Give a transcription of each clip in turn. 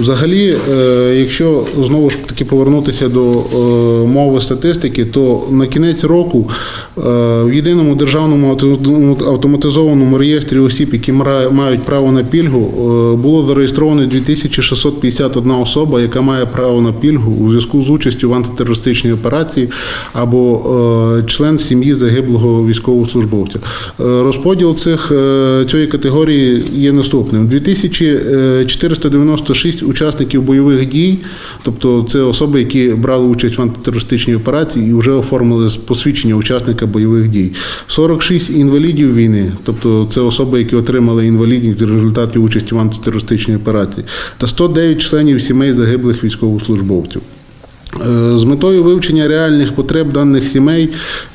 Взагалі, е, якщо знову ж таки повернутися до е, мови статистики, то на кінець року е, в єдиному державному автоматизованому реєстрі осіб, які мають право на пільгу, було зареєстровано 2651 особа, яка має право на пільгу у зв'язку з участю в антитерористичній операції або член сім'ї загиблого військовослужбовця. Розподіл цих цієї категорії є наступним: 2496 учасників бойових дій, тобто це особи, які брали участь в антитерористичній операції і вже оформили посвідчення учасника бойових дій. 46 інвалідів війни, тобто це особи, які отримали інвалідність в результаті участі в антитерористичній операції, та 109 членів сімей загиблих військовослужбовців. Е, З метою вивчення реальних потреб даних сімей,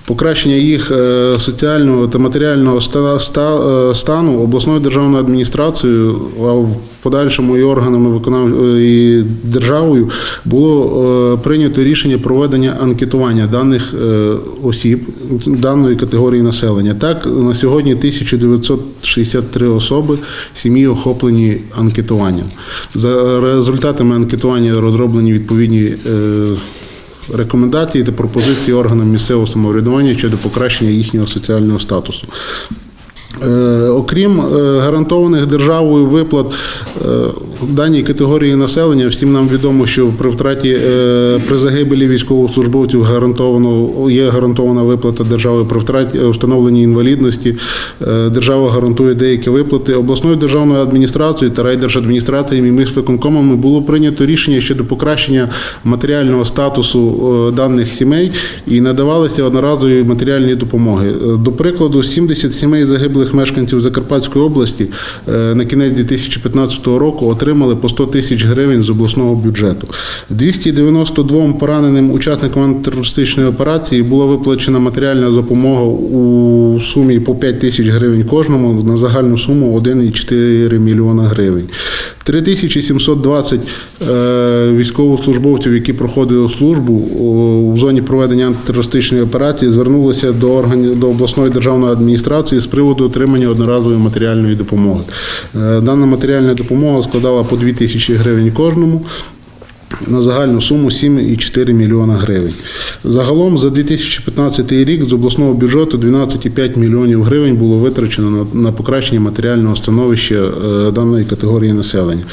покращення їх е, соціального та матеріального е, стану обласною державною адміністрацією, а в подальшому і органами виконавчої державою було е, прийнято рішення проведення анкетування даних осіб даної категорії населення. Так, на сьогодні 1963 особи сім'ї охоплені анкетуванням. За результатами анкетування розроблені відповідні рекомендації та пропозиції органам місцевого самоврядування щодо покращення їхнього соціального статусу. Е, Окрім е, гарантованих державою виплат е, даній категорії населення, всім нам відомо, що при втраті при загибелі військовослужбовців гарантовано є гарантована виплата держави при втраті встановленні інвалідності. Держава гарантує деякі виплати. Обласною державною адміністрацією та райдержадміністраціями і міськвиконкомами було прийнято рішення щодо покращення матеріального статусу даних сімей і надавалися одноразові матеріальні допомоги. До прикладу, 70 сімей загиблих мешканців Закарпатської області е, на кінець 2015 року отримали по 100 тисяч гривень з обласного бюджету. 292 пораненим учасникам антитерористичної операції була виплачена матеріальна допомога у сумі по 5 тисяч гривень кожному на загальну суму 1,4 мільйона гривень. 3720 е, військовослужбовців, які проходили службу в зоні проведення антитерористичної операції, звернулися до органів до обласної державної адміністрації з приводу отримання одноразової матеріальної допомоги. Е, Дана матеріальна допомога складала по 2 тисячі гривень кожному. На загальну суму 7,4 мільйона гривень. Загалом за 2015 рік з обласного бюджету 12,5 мільйонів гривень було витрачено на, покращення матеріального становища е, даної категорії населення.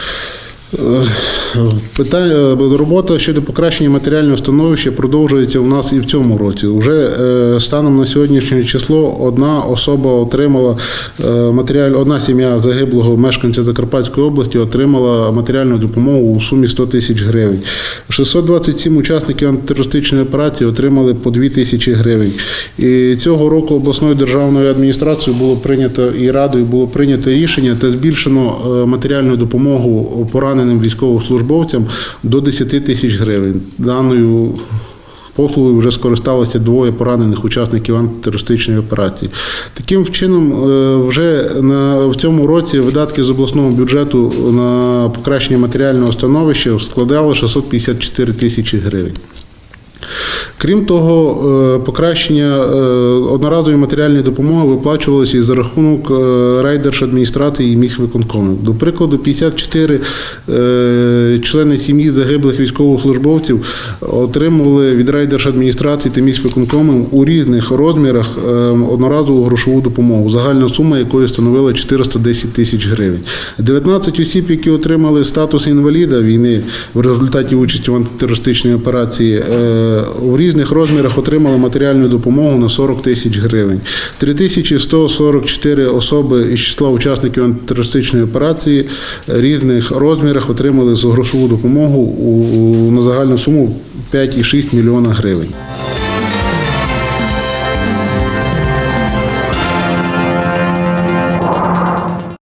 Питання робота щодо покращення матеріального становища продовжується у нас і в цьому році. Уже е, станом на сьогоднішнє число одна особа отримала е, матеріаль, одна сім'я загиблого мешканця Закарпатської області отримала матеріальну допомогу у сумі 100 тисяч гривень. 627 учасників антитерористичної операції отримали по 2 тисячі гривень. І цього року обласною державною адміністрацією було прийнято і радою було прийнято рішення та збільшено е, матеріальну допомогу пораненим військовослужбовцям до 10 тисяч гривень. Даною Послугою вже скористалися двоє поранених учасників антитерористичної операції. Таким чином, е, вже на в цьому році видатки з обласного бюджету на покращення матеріального становища складали 654 тисячі гривень. Крім того, е, покращення е, одноразової матеріальної допомоги виплачувалося і за рахунок е, райдержадміністрації і міськвиконкомів. До прикладу, 54 е, члени сім'ї загиблих військовослужбовців отримували від райдержадміністрації та міськвиконкомів у різних розмірах одноразову грошову допомогу, загальна сума якої становила 410 тисяч гривень. 19 осіб, які отримали статус інваліда війни в результаті участі в антитерористичній операції, е, в різних розмірах отримали матеріальну допомогу на 40 тисяч гривень. 3144 особи із числа учасників антитерористичної операції різних розмірах отримали грошову допомогу у- на загальну суму 5,6 мільйона гривень.